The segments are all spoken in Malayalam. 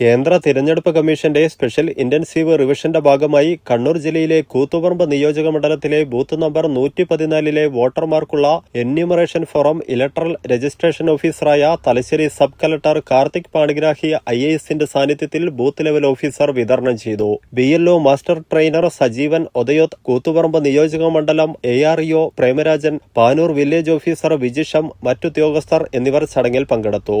കേന്ദ്ര തിരഞ്ഞെടുപ്പ് കമ്മീഷന്റെ സ്പെഷ്യൽ ഇന്റൻസീവ് റിവിഷന്റെ ഭാഗമായി കണ്ണൂർ ജില്ലയിലെ കൂത്തുപറമ്പ് നിയോജക മണ്ഡലത്തിലെ ബൂത്ത് നമ്പർ നൂറ്റി പതിനാലിലെ വോട്ടർമാർക്കുള്ള എന്യൂമറേഷൻ ഫോറം ഇലക്ട്രൽ രജിസ്ട്രേഷൻ ഓഫീസറായ Thalassery sub collector Karthik Panigrahi I A എസിന്റെ സാന്നിധ്യത്തിൽ ബൂത്ത് ലെവൽ ഓഫീസർ വിതരണം ചെയ്തു. B master trainer Sajeevan Othayoth Koothuparamba നിയോജക മണ്ഡലം A R Premarajan Panoor village officer Vijisham മറ്റുദ്യോഗസ്ഥർ എന്നിവർ ചടങ്ങിൽ പങ്കെടുത്തു.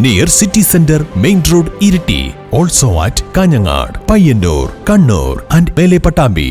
Near city centre main road Iritty also at Kanhangad Payyanur Kannur and മേലെ പട്ടാമ്പി